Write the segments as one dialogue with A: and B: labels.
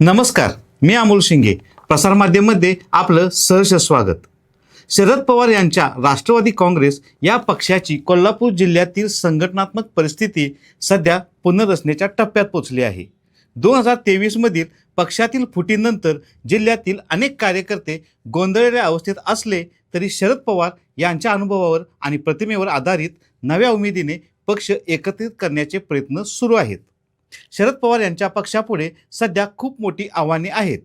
A: नमस्कार मी अमोल शिंगे. प्रसारमाध्यममध्ये आपलं सहर्ष स्वागत. शरद पवार यांच्या राष्ट्रवादी काँग्रेस या पक्षाची कोल्हापूर जिल्ह्यातील संघटनात्मक परिस्थिती सध्या पुनर्रचनेच्या टप्प्यात पोचली आहे. दोन हजार तेवीसमधील पक्षातील फुटीनंतर जिल्ह्यातील अनेक कार्यकर्ते गोंधळलेल्या अवस्थेत असले तरी शरद पवार यांच्या अनुभवावर आणि प्रतिमेवर आधारित नव्या उमेदीने पक्ष एकत्रित करण्याचे प्रयत्न सुरू आहेत. शरद पवार यांच्या पक्षापुढे सध्या खूप मोठी आव्हाने आहेत.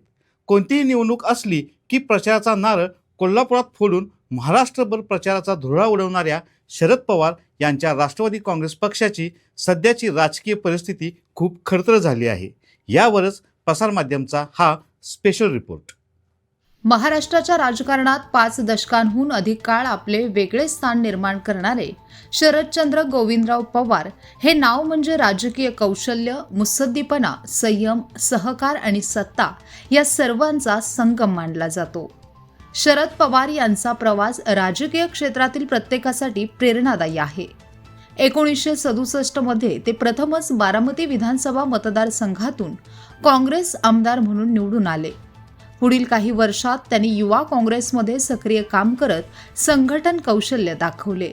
A: कोणतीही निवडणूक असली की प्रचाराचा नारळ कोल्हापुरात फोडून महाराष्ट्रभर प्रचाराचा धुळा उडवणाऱ्या शरद पवार यांच्या राष्ट्रवादी काँग्रेस पक्षाची सध्याची राजकीय परिस्थिती खूप खडतर झाली आहे. यावरच प्रसारमाध्यमचा हा स्पेशल रिपोर्ट
B: महाराष्ट्राच्या राजकारणात पाच दशकांहून अधिक काळ आपले वेगळे स्थान निर्माण करणारे शरदचंद्र गोविंदराव पवार हे नाव म्हणजे राजकीय कौशल्य मुत्सद्दीपणा संयम सहकार आणि सत्ता या सर्वांचा संगम मानला जातो. शरद पवार यांचा प्रवास राजकीय क्षेत्रातील प्रत्येकासाठी प्रेरणादायी आहे. एकोणीसशे सदुसष्टमध्ये ते प्रथमच बारामती विधानसभा मतदारसंघातून काँग्रेस आमदार म्हणून निवडून आले. पुढील काही वर्षात त्यांनी युवा काँग्रेसमध्ये सक्रिय काम करत संघटन कौशल्य दाखवले.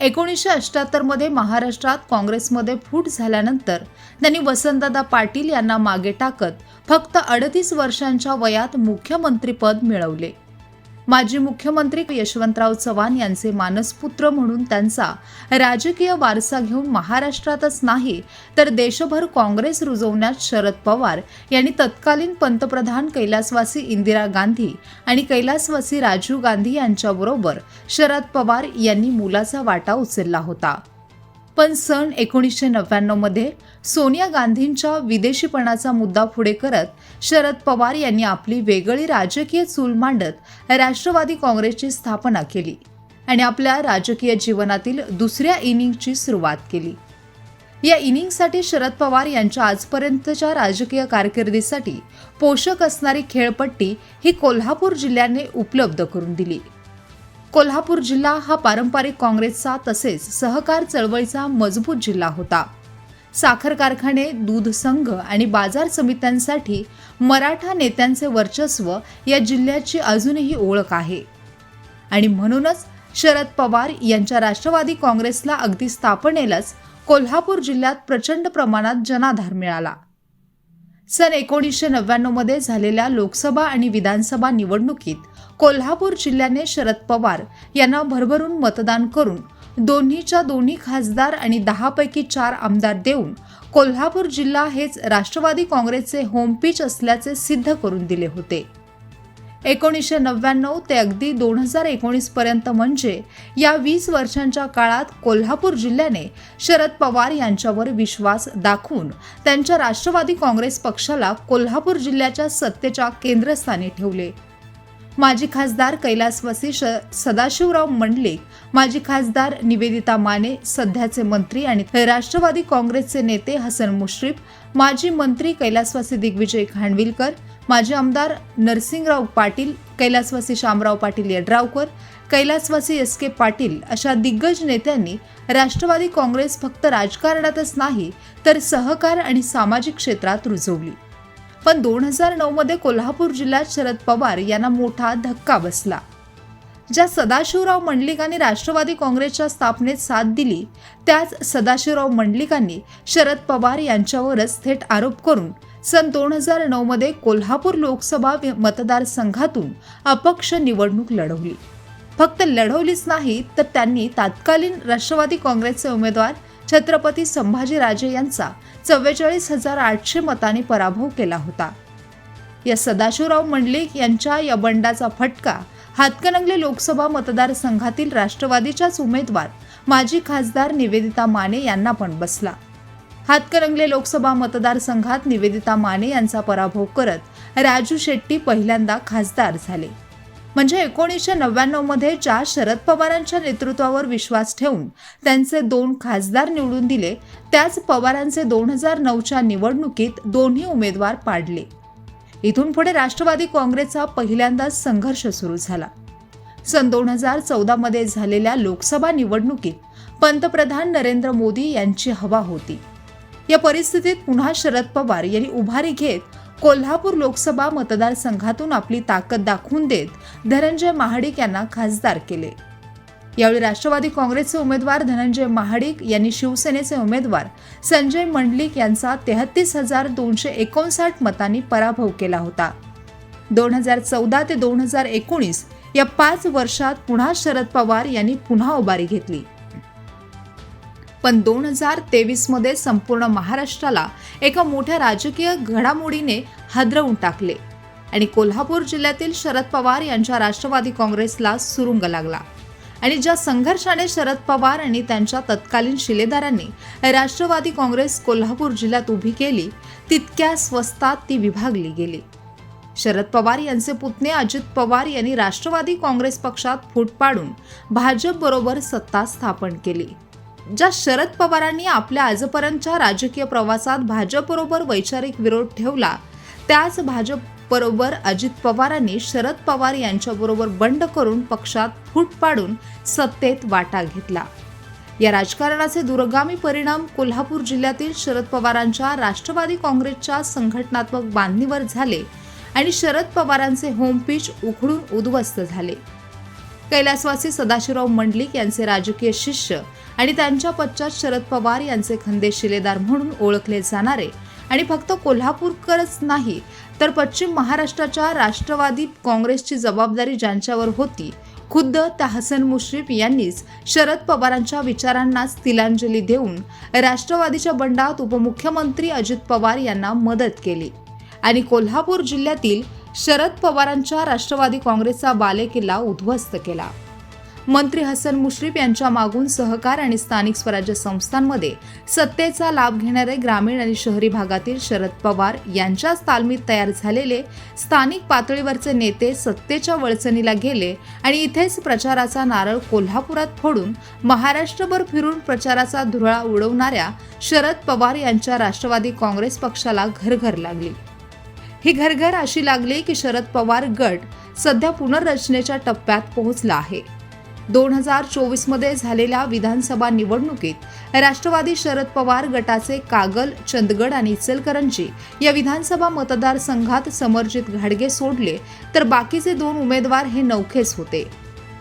B: एकोणीसशे अठ्याहत्तरमध्ये महाराष्ट्रात काँग्रेसमध्ये फूट झाल्यानंतर त्यांनी वसंतदादा पाटील यांना मागे टाकत फक्त अडतीस वर्षांच्या वयात मुख्यमंत्रीपद मिळवले. माजी मुख्यमंत्री यशवंतराव चव्हाण यांचे मानसपुत्र म्हणून त्यांचा राजकीय वारसा घेऊन महाराष्ट्रातच नाही तर देशभर काँग्रेस रुजवण्यात शरद पवार यांनी तत्कालीन पंतप्रधान कैलासवासी इंदिरा गांधी आणि कैलासवासी राजीव गांधी यांच्याबरोबर शरद पवार यांनी मुलाचा वाटा उचलला होता. पण सन एकोणीसशे नव्याण्णवमध्ये सोनिया गांधींच्या विदेशीपणाचा मुद्दा पुढे करत शरद पवार यांनी आपली वेगळी राजकीय चूल मांडत राष्ट्रवादी काँग्रेसची स्थापना केली आणि आपल्या राजकीय जीवनातील दुसऱ्या इनिंगची सुरुवात केली. या इनिंगसाठी शरद पवार यांच्या आजपर्यंतच्या राजकीय कारकिर्दीसाठी पोषक असणारी खेळपट्टी ही कोल्हापूर जिल्ह्याने उपलब्ध करून दिली. कोल्हापूर जिल्हा हा पारंपरिक काँग्रेसचा तसेच सहकार चळवळीचा मजबूत जिल्हा होता. साखर कारखाने दूध संघ आणि बाजार समित्यांसाठी मराठा नेत्यांचे वर्चस्व या जिल्ह्याची अजूनही ओळख आहे. आणि म्हणूनच शरद पवार यांच्या राष्ट्रवादी काँग्रेसला अगदी स्थापनेलाच कोल्हापूर जिल्ह्यात प्रचंड प्रमाणात जनाधार मिळाला. सन एकोणीसशे नव्याण्णवमध्ये झालेल्या लोकसभा आणि विधानसभा निवडणुकीत कोल्हापूर जिल्ह्याने शरद पवार यांना भरभरून मतदान करून दोन्हीच्या दोन्ही खासदार आणि दहापैकी चार आमदार देऊन कोल्हापूर जिल्हा हेच राष्ट्रवादी काँग्रेसचे होमपिच असल्याचे सिद्ध करून दिले होते. एकोणीसशे नव्याण्णव ते अगदी दोन हजार एकोणीसपर्यंत म्हणजे या वीस वर्षांच्या काळात कोल्हापूर जिल्ह्याने शरद पवार यांच्यावर विश्वास दाखवून त्यांच्या राष्ट्रवादी काँग्रेस पक्षाला कोल्हापूर जिल्ह्याच्या सत्तेच्या केंद्रस्थानी ठेवले. माजी खासदार कैलासवासी श सदाशिवराव मंडलिक माजी खासदार निवेदिता माने सध्याचे मंत्री आणि राष्ट्रवादी काँग्रेसचे नेते हसन मुश्रीफ माजी मंत्री कैलासवासी दिग्विजय खांडविलकर माजी आमदार नरसिंगराव पाटील कैलासवासी शामराव पाटील यड्रावकर कैलासवासी एस के पाटील अशा दिग्गज नेत्यांनी राष्ट्रवादी काँग्रेस फक्त राजकारणातच नाही तर सहकार आणि सामाजिक क्षेत्रात रुजवली. पण दोन हजार नऊमध्ये कोल्हापूर जिल्ह्यात शरद पवार यांना मोठा धक्का बसला. ज्या सदाशिवराव मंडलिकांनी राष्ट्रवादी काँग्रेसच्या स्थापनेत साथ दिली त्याच सदाशिवराव मंडलिकांनी शरद पवार यांच्यावरच थेट आरोप करून सन दोन हजार नऊमध्ये कोल्हापूर लोकसभा मतदारसंघातून अपक्ष निवडणूक लढवली. फक्त लढवलीच नाही तर त्यांनी तात्कालीन राष्ट्रवादी काँग्रेसचे उमेदवार छत्रपती संभाजीराजे यांचा चव्वेचाळीस हजार आठशे मतांनी पराभव केला होता. या सदाशिवराव मंडलिक यांच्या या बंडाचा फटका हातकणंगले लोकसभा मतदारसंघातील राष्ट्रवादीच्याच उमेदवार माजी खासदार निवेदिता माने यांना पण बसला. हातकणंगले लोकसभा मतदारसंघात निवेदिता माने यांचा पराभव करत राजू शेट्टी पहिल्यांदा खासदार झाले. म्हणजे एकोणीसशे नव्याण्णवमध्ये ज्या शरद पवारांच्या नेतृत्वावर विश्वास ठेवून त्यांचे दोन खासदार निवडून दिले त्याच पवारांचे दोन हजार नऊच्या निवडणुकीत दोन्ही उमेदवार पाडले. इथून पुढे राष्ट्रवादी काँग्रेसचा पहिल्यांदाच संघर्ष सुरू झाला. सन दोन हजार चौदामध्ये झालेल्या लोकसभा निवडणुकीत पंतप्रधान नरेंद्र मोदी यांची हवा होती. या परिस्थितीत पुन्हा शरद पवार यांनी उभारी घेत कोल्हापूर लोकसभा मतदारसंघातून आपली ताकद दाखवून देत धनंजय महाडिक यांना खासदार केले. यावेळी राष्ट्रवादी काँग्रेसचे उमेदवार धनंजय महाडिक यांनी शिवसेनेचे उमेदवार संजय मंडलिक यांचा तेहतीस हजार दोनशे एकोणसाठ मतांनी पराभव केला होता. दोन हजार चौदा ते दोन हजार एकोणीस या पाच वर्षात पुन्हा शरद पवार यांनी पुन्हा उभारी घेतली. पण दोन हजार तेवीसमध्ये संपूर्ण महाराष्ट्राला एका मोठ्या राजकीय घडामोडीने हादरवून टाकले आणि कोल्हापूर जिल्ह्यातील शरद पवार यांच्या राष्ट्रवादी काँग्रेसला सुरुंग लागला. आणि ज्या संघर्षाने शरद पवार आणि त्यांच्या तत्कालीन शिलेदारांनी राष्ट्रवादी काँग्रेस कोल्हापूर जिल्ह्यात उभी केली तितक्या स्वस्तात ती विभागली गेली. शरद पवार यांचे पुतणे अजित पवार यांनी राष्ट्रवादी काँग्रेस पक्षात फूट पाडून भाजपबरोबर सत्ता स्थापन केली. ज्या शरद पवारांनी आपल्या आजपर्यंतच्या राजकीय प्रवासात भाजपबरोबर वैचारिक विरोध ठेवला त्याच भाजपबरोबर अजित पवारांनी शरद पवार यांच्याबरोबर बंड करून पक्षात फूट पाडून सत्तेत वाटा घेतला. या राजकारणाचे दूरगामी परिणाम कोल्हापूर जिल्ह्यातील शरद पवारांच्या राष्ट्रवादी काँग्रेसच्या संघटनात्मक बांधणीवर झाले आणि शरद पवारांचे होमपिच उखडून उद्ध्वस्त झाले. कैलासवासी सदाशिवराव मंडलिक यांचे राजकीय शिष्य आणि त्यांच्या पश्चात शरद पवार यांचे खंदे शिलेदार म्हणून ओळखले जाणारे. आणि फक्त कोल्हापूरकरच नाही तर पश्चिम महाराष्ट्राच्या राष्ट्रवादी काँग्रेसची जबाबदारी ज्यांच्यावर होती खुद्द त्या हसन मुश्रीफ यांनीच शरद पवारांच्या विचारांनाच तिलांजली देऊन राष्ट्रवादीच्या बंडात उपमुख्यमंत्री अजित पवार यांना मदत केली. आणि कोल्हापूर जिल्ह्यातील शरद पवारांच्या राष्ट्रवादी काँग्रेसचा बालेकिल्ला उद्ध्वस्त केला. मंत्री हसन मुश्रीफ यांच्या मागून सहकार आणि स्थानिक स्वराज्य संस्थांमध्ये सत्तेचा लाभ घेणारे ग्रामीण आणि शहरी भागातील शरद पवार यांच्याच तालमीत तयार झालेले स्थानिक पातळीवरचे नेते सत्तेच्या वळचणीला गेले आणि इथेच प्रचाराचा नारळ कोल्हापुरात फोडून महाराष्ट्रभर फिरून प्रचाराचा धुरळा उडवणाऱ्या शरद पवार यांच्या राष्ट्रवादी काँग्रेस पक्षाला घरघर लागली. ही घरघर अशी लागली की शरद पवार गट सध्या पुनर्रचनेच्या टप्प्यात पोहोचला आहे. दोन हजार चोवीसमध्ये झालेल्या विधानसभा निवडणुकीत राष्ट्रवादी शरद पवार गटाचे कागल चंदगड आणि इचलकरंजी या विधानसभा मतदारसंघात समर्जित घाडगे सोडले तर बाकीचे दोन उमेदवार हे नौखेच होते.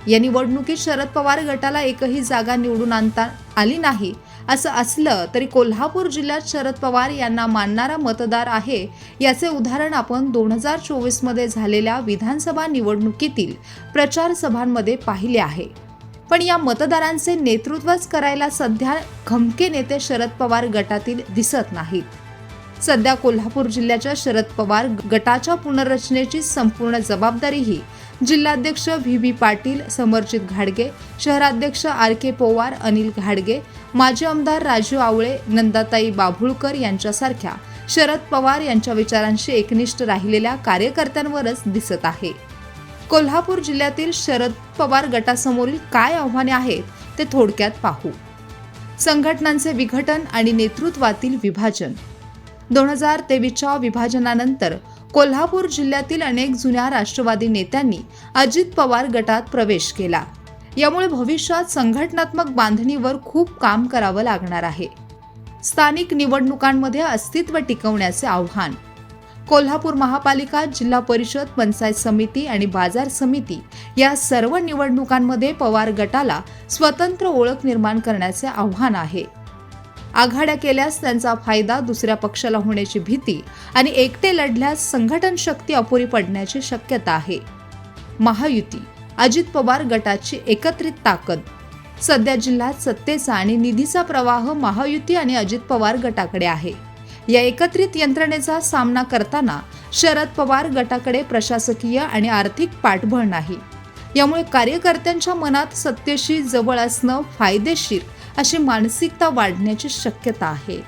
B: या निवडणुकीत शरद पवार गटाला एकही जागा निवडून आणता आली नाही असं असलं तरी कोल्हापूर जिल्ह्यात शरद पवार यांना मानणारा मतदार आहे याचे उदाहरण आपण दोन हजार चोवीसमध्ये झालेल्या विधानसभा निवडणुकीतील प्रचार सभांमध्ये पाहिले आहे. पण या मतदारांचे नेतृत्वच करायला सध्या खमके नेते शरद पवार गटातील दिसत नाहीत. सध्या कोल्हापूर जिल्ह्याच्या शरद पवार गटाच्या पुनर्रचनेची संपूर्ण जबाबदारीही जिल्हाध्यक्ष व्ही बी पाटील समर्जित घाडगे शहराध्यक्ष आर के पोवार अनिल घाडगे माजी आमदार राजू आवळे नंदाताई बाभुळकर यांच्यासारख्या शरद पवार यांच्या विचारांशी एकनिष्ठ राहिलेल्या कार्यकर्त्यांवरच दिसत आहे. कोल्हापूर जिल्ह्यातील शरद पवार गटासमोरील काय आव्हाने आहेत ते थोडक्यात पाहू. संघटनांचे विघटन आणि नेतृत्वातील विभाजन. दोन हजार तेवीसच्या विभाजनानंतर कोल्हापूर जिल्ह्यातील अनेक जुन्या राष्ट्रवादी नेत्यांनी अजित पवार गटात प्रवेश केला. यामुळे भविष्यात संघटनात्मक बांधणीवर खूप काम करावं लागणार आहे. स्थानिक निवडणुकांमध्ये अस्तित्व टिकवण्याचे आव्हान. कोल्हापूर महापालिका जिल्हा परिषद पंचायत समिती आणि बाजार समिती या सर्व निवडणुकांमध्ये पवार गटाला स्वतंत्र ओळख निर्माण करण्याचे आव्हान आहे. आघाड्या केल्यास त्यांचा फायदा दुसऱ्या पक्षाला होण्याची भीती आणि एकटे लढल्यास संघटन शक्ती अपुरी पडण्याची शक्यता आहे. महायुती. अजित पवार गटाची एकत्रित ताकद. सध्या जिल्ह्यात सत्तेचा आणि निधीचा प्रवाह महायुती आणि अजित पवार गटाकडे आहे. या एकत्रित यंत्रणेचा सामना करताना शरद पवार गटाकडे प्रशासकीय आणि आर्थिक पाठबळ नाही. यामुळे कार्यकर्त्यांच्या मनात सत्तेशी जवळ असणं फायदेशीर अशी मानसिकता वाढण्याची शक्यता आहे.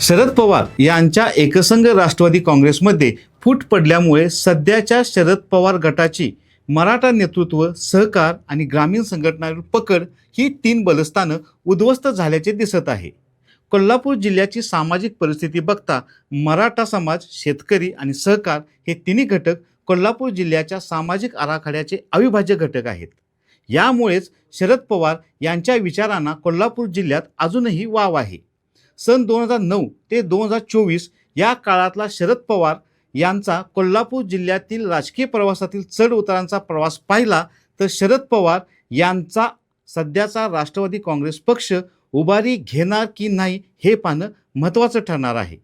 A: शरद पवार यांच्या एकसंघ राष्ट्रवादी काँग्रेसमध्ये फूट पडल्यामुळे सध्याच्या शरद पवार गटाची मराठा नेतृत्व सहकार आणि ग्रामीण संघटनांवर पकड ही तीन बलस्थानं उद्ध्वस्त झाल्याचे दिसत आहे. कोल्हापूर जिल्ह्याची सामाजिक परिस्थिती बघता मराठा समाज शेतकरी आणि सहकार हे तिन्ही घटक कोल्हापूर जिल्ह्याच्या सामाजिक आराखड्याचे अविभाज्य घटक आहेत. यामुळेच शरद पवार यांच्या विचारांना कोल्हापूर जिल्ह्यात अजूनही वाव आहे. सन दोन हजार नऊ ते दोन हजार चोवीस या काळातला शरद पवार यांचा कोल्हापूर जिल्ह्यातील राजकीय प्रवासातील चढ उतारांचा प्रवास पाहिला तर शरद पवार यांचा सध्याचा राष्ट्रवादी काँग्रेस पक्ष उभारी घेणार की नाही हे पाहणं महत्त्वाचं ठरणार आहे.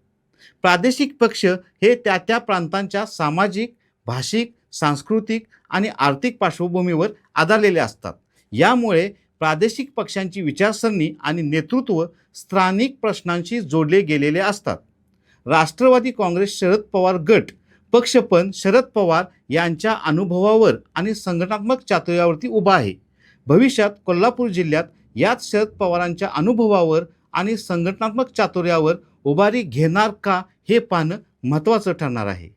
A: प्रादेशिक पक्ष हे त्या त्या प्रांतांच्या सामाजिक भाषिक सांस्कृतिक आणि आर्थिक पार्श्वभूमीवर आधारलेले असतात. यामुळे प्रादेशिक पक्षांची विचारसरणी आणि नेतृत्व स्थानिक प्रश्नांशी जोडले गेलेले असतात. राष्ट्रवादी काँग्रेस शरद पवार गट पक्ष पण शरद पवार यांच्या अनुभवावर आणि संघटनात्मक चातुर्यावरती उभा आहे. भविष्यात कोल्हापूर जिल्ह्यात याच शरद पवारांच्या अनुभवावर आणि संघटनात्मक चातुर्यावर उभारी घेणार का हे पाहणं महत्त्वाचं ठरणार आहे.